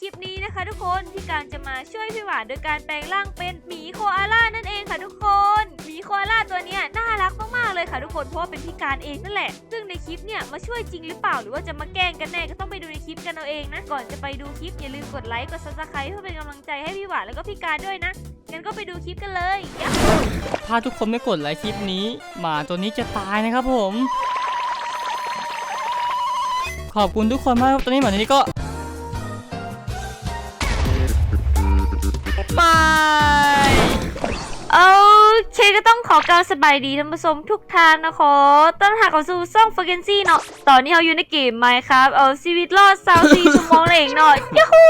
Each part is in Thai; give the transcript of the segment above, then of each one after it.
คลิปนี้นะคะ ทุกคนพี่การจะมาช่วยพี่หวานโดยการแปลงร่างเป็นหมีโคอาล่านั่นเองค่ะทุกคนหมีโคอาล่าตัวเนี้ยน่ารักมากๆเลยค่ะทุกคนเพราะว่าเป็นพี่การเองนั่นแหละ ซึ่งในคลิปเนี่ยมาช่วยจริงหรือเปล่าหรือว่าจะมาแกล้งกันแน่ก็ต้องไปดูในคลิปกันเอาเองนะก่อนจะไปดูคลิปอย่าลืมกดไลค์กดซับสไครต์เพื่อเป็นกำลังใจให้พี่หวานแล้วก็พี่การด้วยนะงั้นก็ไปดูคลิปกันเลยยะถ้าทุกคนไม่กดไลค์คลิปนี้หมาตัวนี้จะตายนะครับผม ขอบคุณทุกคนมากครับตอนนี้หมาตัวนี้ก็ ก็ต้องขอกล่าวสบายดีท่านผู้ชมทุกท่านนะคะต้อนรับเข้าสู่ซ่องฟอร์เกนซี่เนาะตอนนี้เราอยู่ในเกมไมครับเอาชีวิตรอดสาวซี ยูฮู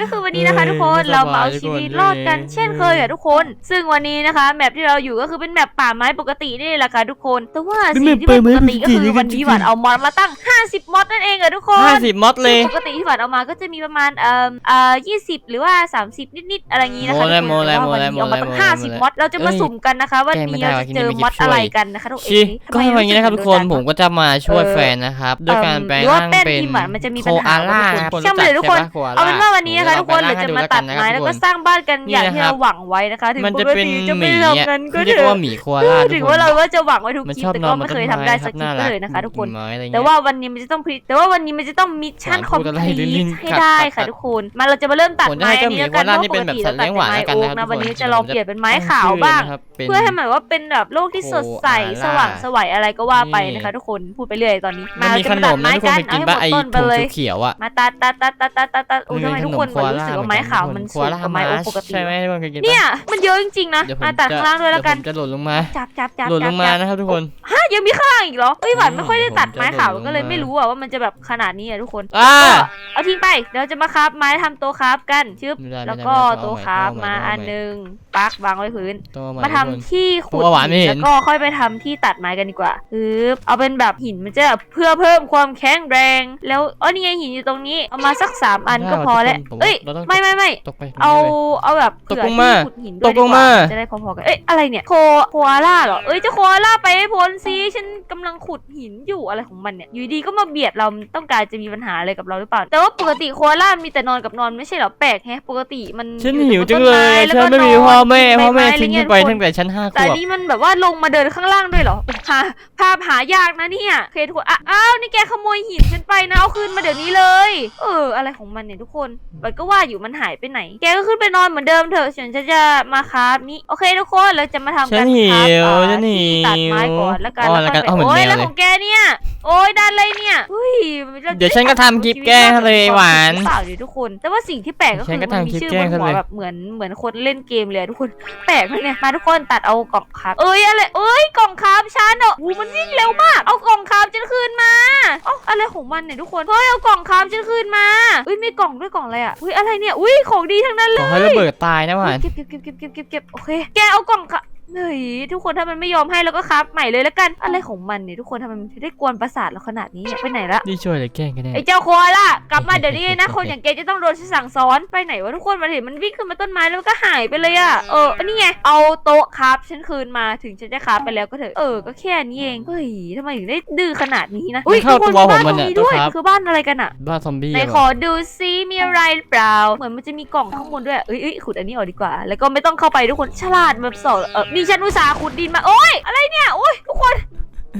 ก็คือวันนี้นะคะทุกคนเรามาเอาชีวิตรอดกันเช่นเคยอะทุกคน ซึ่งวันนี้นะคะแมปที่เราอยู่ก็คือเป็นแมปป่าไม้ปกตินี่แหละค่ะทุกคน แต่ว่าสิ่งที่เป็นปกติก็คือวันนี้หวานเอามอดมาตั้ง 50 มอดนั่นเองอะทุกคนห้าสิบมอดเลยปกติที่หวานเอามาก็จะมีประมาณเอ่อเอ่อยี่สิบหรือว่า 30 นิดๆอะไรอย่างนี้นะคะโมเลยทุกคนโมเลยแต่ว่าวันนี้โมเลยเอามาตั้งโมเลยห้าสิบโมเลยมอดเราจะมาเอ้ยสุ่มกันนะคะว่าแก้ไม่นี้ได้เราว่ะจะที่เจนี่อไม่มอดคิดช่วยอะไรกันนะคะทุกชิทำก็ไมอย่างนี้นะครับทุกคนรู้สึผมก็จะมาช่วยแฟนนะครับด้วยการแปลงหรือว่าร่างแป้นเป็นพิมพ์อะมันจะมีโคปัญหาอาล่าทุกครับคนช่างมันเลยทุกคนโคอาล่เอาเป็นว่าวันนี้นะคะทุกคนเราจะมาตัดไม้แล้วก็สร้างบ้านกันอย่างที่เราหวังไว้นะคะถึงมันปจะกเป็นติหจะมีไม่อะทำกันก็เรียเถกอะว่าหมีโคอาล่าทุถึกงคนว่าเราว่าจะหวังไว้ทุกมันคลิชปอบแต่นอก็นบไม่นเคต้ยนทำไม้ได้คสัรักบคลิน่าปรักเลยนะคะทุกคน ไม้อะไรเงี้ย แต่ว่าวันนี้มันจะต้องพลิแต่ว่าวันนี้มันจะต้องมิชชั่นหวานคอมพูดอะไรพลีลิ้นทให้ขัดได้ขัค่ะดทุกคนมาเราจะมาเริ่มตัดผมจะไม้ให้อันนี้แล้วกันเจ้าหมีเพราะปกติโคเราอาล่านี่ตัดเป็นแบบแต่ไม้สัตว์เลี้ยงหวานแล้วกันนะครับโอ๊กนะวันนี้ทุกคนจะลองเปลี่ยนเป็นไม้ขาวบ้างเป็น เพื่อให้หมายว่าเป็นแบบโลกที่สดใสโคอาล่าสว่างสวัยอะไรก็ว่าไปนี่นะคะ ทุกคนพูดไปเรื่อยตอนนี้มันมีเราขจะนตัดมนะไม้ทุกคนกันไปเอากินให้หมบ้าดไอ้ต้นไปถุงเลยเขียวๆอะมาตัดตัดตัดตัดตัดตัดตัดอุ้ยทำไมทุกคนมันรู้สึกว่าไม้ขาวมันสูงกว่าไม้โอ๊กปกติใช่ไหมทุกคนเคยกินเนี่ยมันเยอะจริงๆนะมาตัดข้างล่างด้วยแล้วกันจะหล่นลงมาจับจับจับหล่นลงมานะครับทุกคนฮะยังมีข้างล่างอีกเหรอเฮ้ยหวานไม่ค่อยได้ตัดไม้ขาวก็เลยไม่รู้อะว่ามันจะแบบขนาดนี้อะทุกคนอ่าก็เอาทิ้งไปเดี๋ยวจะมาคราฟไม้ทำโตคราฟกันชึบแล้วก็โตคราฟมาอันหนึงปักวางไว้พื้น มาทำที่ขุดแล้วก็ค่อยไปทำที่ตัดไม้กันดีกว่าปึ๊บเอาเป็นแบบหินมันจะเพื่อเพิ่มความแข็งแรง แล้วอ๋อนี่ไงหินอยู่ตรงนี้เอามาสักสามอันก็พอแล้ว เอ้ย ไม่ไม่ไม่ตกไปตรงนี้เอาเลยเอาแบบตกเผื่อลงมาที่ขุดหินด้วยตกลงมาดีกว่จะได้พอๆกัน เอ้ย อะไรเนี่ย โคโคอาล่าเหรอ เอ้ยเจะโคอาล่าไปให้พ้นซิฉันกำลังขุดหินอยู่อะไรของมันเนี่ย อยู่ดีก็มาเบียดเราต้องการจะมีปัญหาอะไรกับเราหรือเปล่า แต่ว่าปกติโคอาล่ามีแต่นอนกับนอนไม่ใช่เหรอ แปลกแฮะ ปกติมัน ฉันอยู่หิวแต่จังบนเลต้นยแล้วฉัก็นไม่มีนนพ่อแม่กินพ่อแม่ใบไะทิ้งไรฉัเงี้นยไปทุกคนตั้งแต่ฉันห้าขแต่วบนี่มันแบบว่าลงมาเดินข้างล่างด้วยเหรอหาภาพหายากนะเนี่ยโอเคทุกคนอะอ้าว นี่แกขโมยหินฉันไปนะ เอาคืนมาเดี๋ยวนี้เลย เออ อะไรของมันเนี่ยทุกคนมันก็ว่าอยู่มันหายไปไหน แกก็ขึ้นไปนอนเหมือนเดิมเถอะฉันจะจะมาคราฟนี้โอเคทุกคนเราจะมาทำฉักานรหิคราฟวเอ่อฉันหิที่วตัดไม้ก่อนแล้วกันอ๋อแล้วแล้วก็กันไปเอาเหมือนโอ้ยแมวแล้วเลย ของแกเนี่ย โอ้ยดันเลยเนี่ยเฮ้ยราเดี๋ยวฉันก็ทำคลิปแกล้งเลยหวานหรือเปล่าเดี๋ยวทุกคน แต่ว่าสิ่งที่แปลกก็ฉัคืนอก็มันทำมีคลิปชื่อแกล้บงนหัวซะเลยแบบเหมือนเหมือนคนเล่นเกมเลยอะทุกคนแปลกนะเนี่ยมาทุกคนตัดเอากล่องครับเอ้ยอะไรเอ้ยกล่องครับฉันอะหูมันวิ่งเร็วมากเอากล่องครับฉันคืนมาเอ้าอะไรของมันเนี่ยทุกคนเฮ้ยเอากล่องครับฉันคืนมาอุ้ยมีกล่องด้วยกล่องอะไรอะอุ้ยอะไรเนี่ยอุ้ยของดีทั้งนั้นเลขอยให้ระเบิดตายนะหวานเก็บเก็บเก็บเก็บเก็บเก็บเก็บโอเคแกเอากล่องค่ะ เฮ้ยทุกคนถ้ามันไม่ยอมให้เราก็ครับใหม่เลยแล้วกัน อะไรของมันเนี่ยทุกคนทำไมมันถึงได้กวนประสาทเราขนาดนี้เนี่ยไปไหนละนี่ช่วยอะไรแกล้งกันแน่ไอ้เจ้าโคอาล่ากลับมาเดี๋ยวนี้นะ คนอย่างแกจะต้องโดนฉันสั่งสอนไปไหนวะทุกคนมาเห็นมันวิ่งขึ้นมาต้นไม้แล้วมันก็หายไปเลยอะเอออันนี้ไงเอาโต๊ะครับฉันคืนมาถึงฉันจะครับไปแล้วก็เถอะเออก็แค่นี้เองเฮ้ยทำไมถึงได้ดื้อขนาดนี้นะมันเข้าทุกคนตัวมีบ้านผมตมัรนงเนี่ยนี้ด้วยตัวครับคือบ้านอะไรกันอะบ้าซอมบี้ไหนอะขอดูซิมีอะไรหรือเปล่าเหมือนมันจะมีกล่องข้างบนด้วยเอ้ยเอ้ยขุดอันนี้ออกดีกว่า แล้วก็ไม่ต้องเข้าไปทุกคนฉลาดแบบสอนเออดิฉันอุตส่าห์ขุดดินมาโอ้ยอะไรเนี่ยโอ้ยทุกคน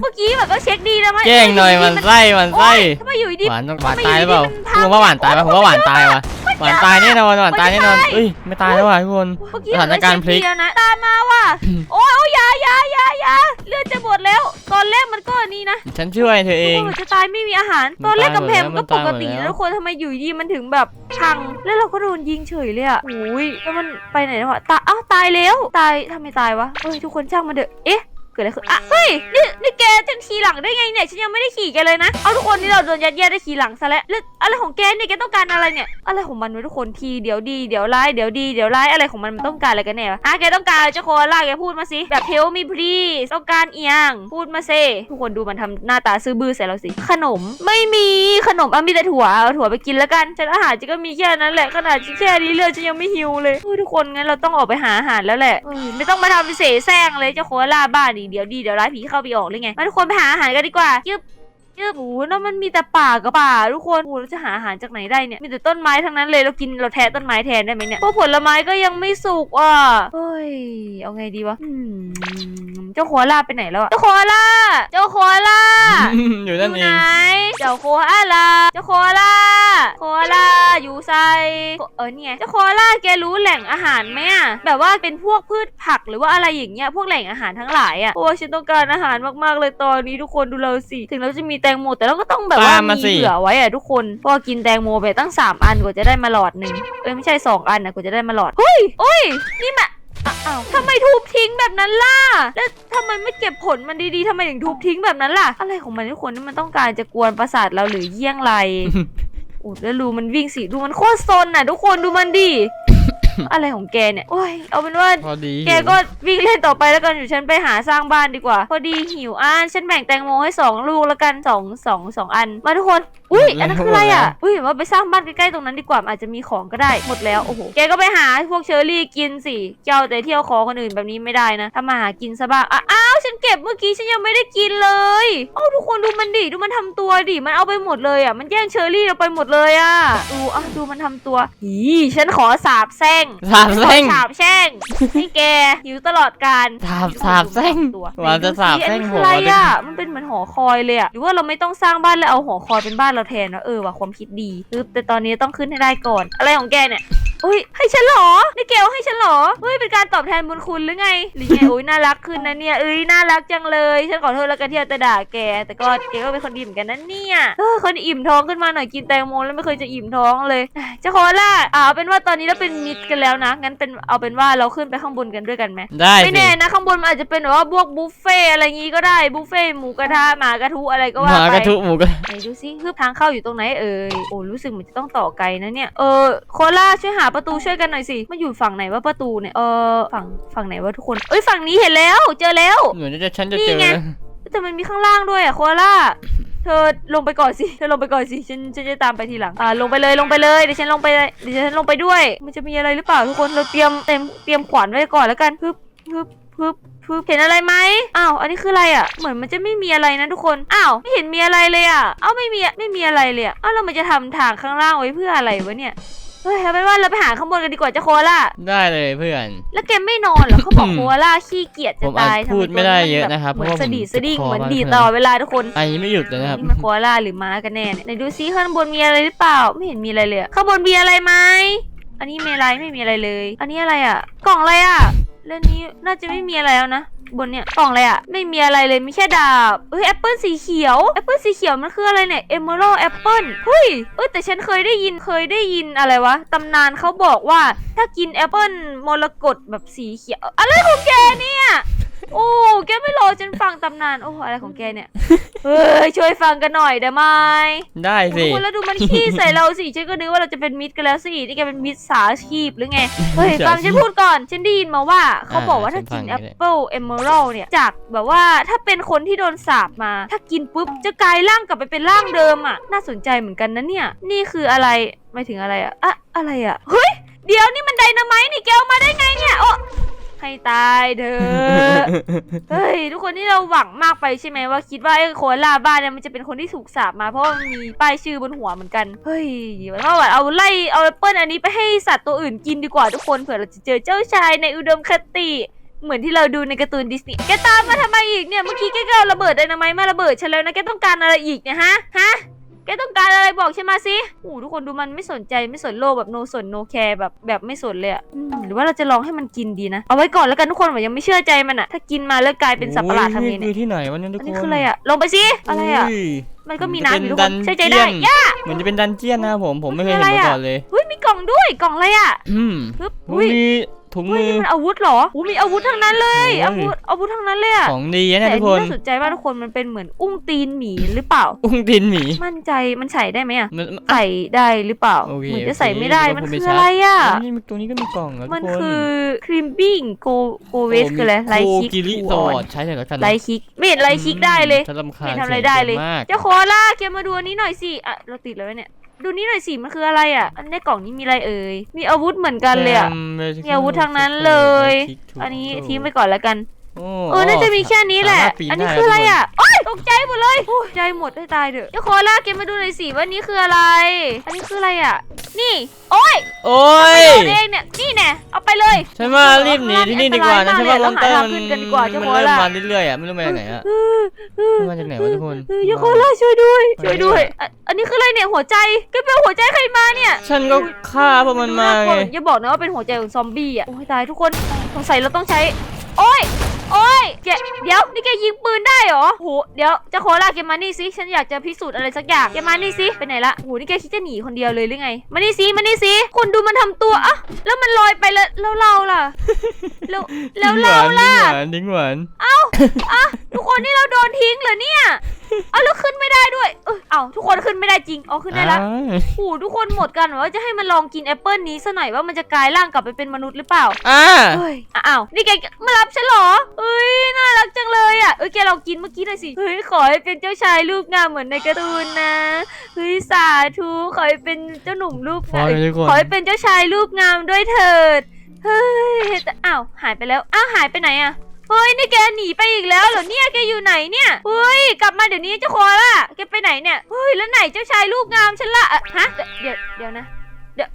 เมื่อกี้แบบก็เช็คดีนะมั้ยแกล้งหน่อยมันไส้มันไส้ทำไมอยู่ดีหวานต้องหทำวานไมตายหรือเปล่าอยู่ดีมันพังผมว่าหวานตายปะผมว่าหวานตายว่ะหวานตายแน่นอนหวานตายแน่นอนเอ้ยไม่ตายแล้วว่ะทุกคนเมื่อกี้สถานการณ์พลิกเช็คดีแวนะตามมาว่ะโอ๊ยโอ๊ยอยาอยาอยาอยาเลือดจะหมดแล้ว ตอนแรกมันก็นี่นะฉันช่วยเธอเองทุกคนจะตายไม่มีอาหารมันตอนแรกตายหมดกำแพงมันก็แล้วมันปตายกติหมดแล้นะวทุกคนทำไมอยู่ดีมันถึงแบบพัง แล้วเราก็โดนยิงเฉยเลยอะโอ้ยแล้วมันไปไหนแล้ววะตายอ้าวตายแล้ว ตายทำไมตายวะเฮ้ยทุกคนช่างมันเถอะเอ๊ะ เกิดอะไรขึ้นอะเฮ้ยนี่นี่แกจะ ขี่หลังได้ไงเนี่ยฉันยังไม่ได้ขี่แกเลยนะเอาทุกคนนี่เราโดนยัดเยียดได้ขี่หลังซะแล้วแล้วอะไรของแกเนี่ยแกต้องการอะไรเนี่ยอะไรของมันวะทุกคนทีเดี๋ยวดีเดี๋ยวร้ายเดี๋ยวดีเดี๋ยวร้ายอะไรของมันมันต้องการอะไรกันแน่วะอะแกต้องการเจ้าโคอาล่าแกพูดมาสิแบบเทลมีพรีต้องการเอียงพูดมาเซทุกคนดูมันทำหน้าตาซื่อบื้อใส่เราสิขนมไม่มีขนมอะมีแต่ถั่วเอาถั่วไปกินแล้วกันฉันอาหารฉันก็มีแค่นั้นแหละขนาดแค่นี้เลือดฉันยังไม่หิวเลยเฮ้ทุกคนงั้นเราต้องออกไปหาอาหารแล้วแหละไม่ต้องมาทำเสแสร้งเลยเจ้าโคอาล่าบ้าดิเดี๋ยวดีเดี๋ยวร้ายผีเข้าไปออกเลยไงมาทุกคนไปหาอาหารกันดีกว่ายึบเยอบโอ้โหแล้วมันมีแต่ป่ากับป่าทุกคนโอ้โหเราจะหาอาหารจากไหนได้เนี่ย มีแต่ต้นไม้ทั้งนั้นเลย เรากินเราแทะต้นไม้แทนได้ไหมเนี่ย พวกผลไม้ก็ยังไม่สุกอะเฮ้ย เอาไงดีวะอืม เจ้าโคอาล่าไปไหนแล้วอะเจ้าโคอาล่า เจ้าโคอาล่า อยู่นั่นอเอยู่ไหน ง เจ้าโคอาล่า เจ้าโคอาล่า โคอาล่าอยู่ไซเออเนี่ยเจ้าโคอาล่าแกรู้แหล่งอาหารไหมอะแบบว่าเป็นพวกพืชผักหรือว่าอะไรอย่างเงี้ย พวกแหล่งอาหารทั้งหลายอะโอ้ยฉันต้องการอาหารมากๆเลยตอนนี้ทุกคนดูเราสิ ถึงเราจะมีแตงโมแต่เราก็ต้องแบบว่าตามมามีสิ เหลือไว้อะทุกคน เพราะว่ากินแตงโมไปตั้งสามอันกว่าจะได้มาหลอดหนึ่งเอ้ยไม่ใช่สองอันนะกว่าจะได้มาหลอด เฮ้ยเฮ้ยนี่มา อะอ้าวทำไมทุบทิ้งแบบนั้นล่ะ แล้วทำไมไม่เก็บผลมันดีๆทำไมถึงทุบทิ้งแบบนั้นล่ะ อะไรของมันทุกคนนี่มันต้องการจะกวนประสาทเราหรือเยี่ยงไรโอ้แล้วดูมันวิ่งสิดูมันโคตรซนน่ะทุกคนดูมันดิ อะไรของแกเนี่ยโอ้ยเอาเป็นว่า พอดีแกก็วิ่งเล่นต่อไปแล้วกันอยู่ฉันไปหาสร้างบ้านดีกว่า พอดีหิวอ่านฉันแบ่งแตงโมให้สองลูกแล้วกันสองสองสองอัน มาทุกคน อุ้ยอันนั้นคืออะไรอะ อุ้ยว่าไปสร้างบ้านใกล้ๆตรงนั้นดีกว่ามันอาจจะมีของก็ได้หมดแล้วโอ้โหแกก็ไปหาพวกเชอร์รี่กินสิเจ้าแต่เที่ยวขอคนอื่นแบบนี้ไม่ได้นะถ้ามาหากินซะบ้างอะอ้าวฉันเก็บเมื่อกี้ฉันยังไม่ได้กินเลยเอ้าทุกคนดูมันดิดูมันทำตัวดิมันเอาไปหมดเลยอะมันแย่งเชอร์รี่เราไปหมดเลยอะดูอะดูมันทำตัวหีฉันขอสาบแช่งสาบแช่งสาบแช่งให้แกหิวตลอดการสาบสาบแช่งตัวหวานจะสาบแช่งไหนผดูมสิอันนี้คืออะไรเอาดิอะมันเป็นเหมือนหอคอยเลยอะหรือว่าเราไม่ต้องสร้างบ้านแล้วเอาหอคอยเป็นบ้านเราแทนวะเออว่ะความคิดดีคือแต่ตอนนี้ต้องขึ้นให้ได้ก่อน อะไรของแกเนี่ย เฮ้ยให้ฉันเหรอนี่แกเอาให้ฉันเหรอเฮ้ยเป็นการตอบแทนบุญคุณหรือไงหรือไงโอ้ยน่ารักขึ้นนะเนี่ยเอ้ยน่ารักจังเลยฉันขอโทษแล้วกันที่เอาแต่ด่าแก แต่ก็แกก็เป็นคนดีเหมือนกันนะเนี่ยเออคนอิ่มท้องขึ้นมาหน่อยกินแตงโมแล้วไม่เคยจะอิ่มท้องเลยเจะขอล่ะอ่าเอาเป็นว่าตอนนี้เราเป็นมิตรกันแล้วนะงั้นเป็นเอาเป็นว่าเราขึ้นไปข้างบนกันด้วยกันไหมได้ไม่สิแน่นะข้างบนมันอาจจะเป็นแบบว่าพวกบุฟเฟ่อะไรงี้ก็ได้บุฟเฟ่หมูกระทะหมากระทุอะไรก็หว่ามาไป กระทุหมูกระไหนดูซิคือทางเข้าอยู่ตรงไหนเอ่ยโอ้รู้สึกเหมือนจะต้องต่อไกลนะเนี่ยเออโคล่าช่วยหาประตูช่วยกันหน่อยสิมันอยู่ฝั่งไหนว่าประตูเนี่ยเออฝั่งฝั่งไหนวะทุกคนเอ้ยฝั่งนี้เห็นแล้ว เจอแล้ว เหมือนจะฉันจะนี่เจอไง แต่มันมีข้างล่างด้วยอะโคล่าเธอลงไปก่อนสิเธอลงไปก่อนสิฉันฉันจะตามไปทีหลังอ่าลงไปเลยลงไปเลยเดี๋ยวฉันลงไปเดี๋ยวฉันลงไปด้วย มันจะมีอะไรหรือเปล่าทุกคนเราเตรียมเต็มเตรียมขวานไว้ก่อนแล้วกันพึบพึบพึบพึบเห็นอะไรไหมอ้าวอันนี้คืออะไรอะเหมือนมันจะไม่มีอะไรนะทุกคนอ้าวไม่เห็นมีอะไรเลยอะอ้าวไม่มีไม่มีอะไรเลยอะอ้าวเรามันจะทำทางข้างล่างไว้เพื่ออะไรวะเนี่ย เฮ้ยเอาเป็นว่าเราไปหาข้างบนกันดีกว่าเจ้าโคล่าได้เลยเพื่อน แล้วแกไม่นอนเหรอเขาบอกโคอาล่าขี้เกียจจะผมอาจตายทำพูดตัวไม่ได้มัเยอะแบบนะครับเหมือนเพราะว่าสะดีผมสะดิ้งเจ็บคอเหมือนมากดีดเลยตลอดเวลาทุกคน ไอไม่หยุดเลยนะครับ นี่มันโคอาล่าหรือม้ากันแน่เนี่ยไหนดูซิข้างบนมีอะไรหรือเปล่า ไม่เห็นมีอะไรเลยอะข้างบนมีอะไรไหม อันนี้มีอะไรไม่มีอะไรเลย อันนี้อะไรอะ กล่องอะไรอะ เรื่องนี้น่าจะไม่มีอะไรแล้วนะ บนเนี่ยกล่องอะไรอะไม่มีอะไรเลยมีแค่ดาบเอ้ยแอปเปิลสีเขียวแอปเปิลสีเขียวมันคืออะไรเนี่ยเอเมอรัลแอปเปิลเฮ้ยเอ้ยแต่ฉันเคยได้ยินเคยได้ยินอะไรวะตำนานเขาบอกว่าถ้ากินแอปเปิลมรกตแบบสีเขียว อะไรของแกเนี่ย โอ้แกไม่รอฉันฟังตำนานโอ้อะไรของแกเนี่ยเฮ้ยช่วยฟังกันหน่อยได้ไหมได้โอ้สิโหแล้วดูมันขี้ใส่เราสิฉันก็นึกว่าเราจะเป็นมิตรกันแล้วสินี่แกเป็นมิตรสาชีพหรือไงเฮ้ยฟังฉันพูดก่อน ฉันได้ยินมาว่า เขาบอกว่าถ้ากินแอปเปิลเอเมอรัลเนี่ยจากแบบว่าถ้าเป็นคนที่โดนสาปมา ถ้ากินปุ๊บจะกลายร่างกลับไปเป็นร่างเดิมอะน่าสนใจเหมือนกันนะเนี่ย นี่คืออะไรหมายถึงอะไรอะอะอะไรอะเฮ้ยเดี๋ยวนี่มันไดนาไมต์นี่แกเอามาได้ไงเนี่ยโอ้ ให้ตายเถอะเฮ้ยทุกคนที่เราหวังมากไปใช่ไหมว่าคิดว่าไอ้โคอาล่าบ้านเนี่ยมันจะเป็นคนที่ถูกสาปมาเพราะว่ามันมีป้ายชื่อบนหัวเหมือนกันเฮ้ยมันก็แบบเอาไล่เอาแอปเปิลอันนี้ไปให้สัตว์ตัวอื่นกินดีกว่าทุกคนเผื่อเราจะเจอเจ้าชายในอุดมคติเหมือนที่เราดูในการ์ตูนดิสนีย์แกตามมาทำไมอีกเนี่ยเมื่อกี้แกก็เอาระเบิดไดนาไมต์มาระเบิดฉันแล้วนะแกต้องการอะไรอีกเนี่ยฮะฮะ แกต้องการอะไรบอกฉันมาสิโอ้โหทุกคนดูมันไม่สนใจไม่สนโลกแบบโนสนโนแคร์แบบแบบไม่สนเลยอะอืมหรือว่าเราจะลองให้มันกินดีนะ เอาไว้ก่อนแล้วกันทุกคนผมยังไม่เชื่อใจมันอะถ้ากินมาแล้วกลายเป็นสัตว์ประหลาดทำไงคืเนี่ยอที่ไหนวะเนี่ยทุกอันคนนี้คืออะไรอะลงไปสิอะไรอะ ย มันก็มีมันจะน้ำอยู่ทุกเป็คนนเชื่อใจดัได้นเจียนย่าเหมือนจะเป็นดันเจียนนะครับผมผมไม่เคยมันเห็นคืออะไรมาอะก่อนเลยเฮ้ยมีกล่องด้วยกล่องอะไรอะอืมปึ๊บโอ้อุ้ยมี ถุงเฮ้ยมือ นี่มันอาวุธเหรออู้มีอาวุธทั้งนั้นเลยโอ้ย อาวุธอาวุธทั้งนั้นเลยอะของดีนะแต่เนี่ยอัทุนกคนี้น น่าสนใจมากทุกคนมันเป็นเหมือนอุ้งตีนหมีหรือเปล่า อุ้งตินหมีมั่นใจมันใส่ได้ไหมอะมัน ใส่ได้หรือเปล่าโอเคเหมือนจะโอเคใส่ไม่ได้เดี๋ยวมันผมไปคือชาร์จอะไรอะนี่ตรงนี้ก็มีกล่องแล้วทุกคนมันคือครีมบิ้งโกโกเวสคืออะไรไลท์คิกโคกิริโซอ่อนดใช้เลยแล้วกันไลท์คิกไม่เห็นไลท์คิกได้เลย ฉันรำคาญไม่เห็นทำอะไรได้เลยสีงมาก เจ้าโคอาล่าแกมาดูอันนี้หน่อยสิอะเราติดแล้วเนี่ย ดูนี่หน่อยสิมันคืออะไรอะ อันในกล่องนี้มีอะไรเอ่ย มีอาวุธเหมือนกันเลยอะ มีอาวุธทางนั้นเลย อันนี้ทิ้งไปก่อนแล้วกันโอ้เออ น่าจะมีแค่นี้แหละสามารถปีนอันนี้ได้คืออะไรอะโอ๊ยตกใจหมดเล ยโอ้ยใจหมดให้ตายเถอะเจ้าโคล่าแกมาดูหน่อยสิว่านี่คืออะไร อันนี้คืออะไรอะ นี่ โอ้ยโอ้ยโดนเองเนี่ย นี่แน่เอาไปเลยฉันว่ารีบหนีที่นี่ดีกว่านะฉันว่ามอนเตอร์มันขึ้นกันดีกว่าเจ้ามันโคเริ่มล่ามาเรื่อยๆอะไม่รู้มาจากไหนอะเออเออมาจากไหนวะทุกคนเออเจ้าโคล่าช่วยด้วย ช่วยด้วยอะอันนี้คืออะไรเนี่ยหัวใจแกเป็นหัวใจใครมาเนี่ย ฉันก็ฆ่าพวกมันมาน่กลัไงวอย่าบอกนะว่าเป็นหัวใจของซอมบี้อะโอ้ยตายทุกคนสงสัยเราต้องใช้ โอ้ย โอ้ยแกเดี๋ยวนี่แกยิงปืนได้เหรอโหเดี๋ยวเจะโคล่าแกมานี่สิฉันอยากจะพิสูจน์อะไรสักอย่างแกมานี่สิไปไหนละโหนี่แกคิดจะหนีคนเดียวเลยหรือไงมานี่สิมานี่สิคุณดูมันทำตัวอะแล้วมันลอยไปแล้วแล้วเราล่ะแล้วแล้วเราล่ะดิ้งหวานทุกคนนี่เราโดนทิ้งเหรอเนี่ยเอาแล้วขึ้นไม่ได้ด้วย เออเอาทุกคนขึ้นไม่ได้จริงเอาขึ้นได้ละอ้าวโอ้โหทุกคนหมดกันว่าจะให้มันลองกินแอปเปิลนี้ซะหน่อยว่ามันจะกลายร่างกลับไปเป็นมนุษย์หรือเปล่า อ่าเฮ้ยอ้าว นี่แกมารับฉันเหรอเอ้ย น่ารักจังเลยอะ เอ้ย แกลองกินเมื่อกี้หน่อยสิ เฮ้ย ขอให้เป็นเจ้าชายรูปงามเหมือนในการ์ตูนนะ เฮ้ย สาธุ ขอให้เป็นเจ้าหนุ่มรูปพองามเลยทุกคนขอให้เป็นเจ้าชายรูปงามด้วยเถิด เฮ้ยแต่อ้าว หายไปแล้ว อ้าว หายไปไหนอะ เฮ้ยนี่แกหนีไปอีกแล้วเหรอเนี่ยแกอยู่ไหนเนี่ยเฮ้ยกลับมาเดี๋ยวนี้เจ้าโคอาล่ะแกไปไหนเนี่ยเฮ้ยแล้วไหนเจ้าชายรูปงามฉันละอะฮะเดี๋ยวเดี๋ยวนะเดี๋ยว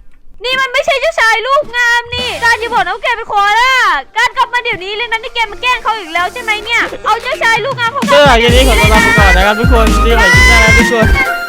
นี่มันไม่ใช่เจ้าชายรูปงามนี่การจะบอกนะว่าแกเป็นโคอาล่าการกลับมาเดี๋ยวนี้เลยนะนี่แกมาแกล้งเขาอีกแล้วใช่ไหมเนี่ยเอาเจ้าชายรูปงามเขากลัเจ้าบหมาลังจากนี้ขอตัวลาไปก่อนนะครับทุกคนเรียกใหม่คลิปหน้านะทุกคน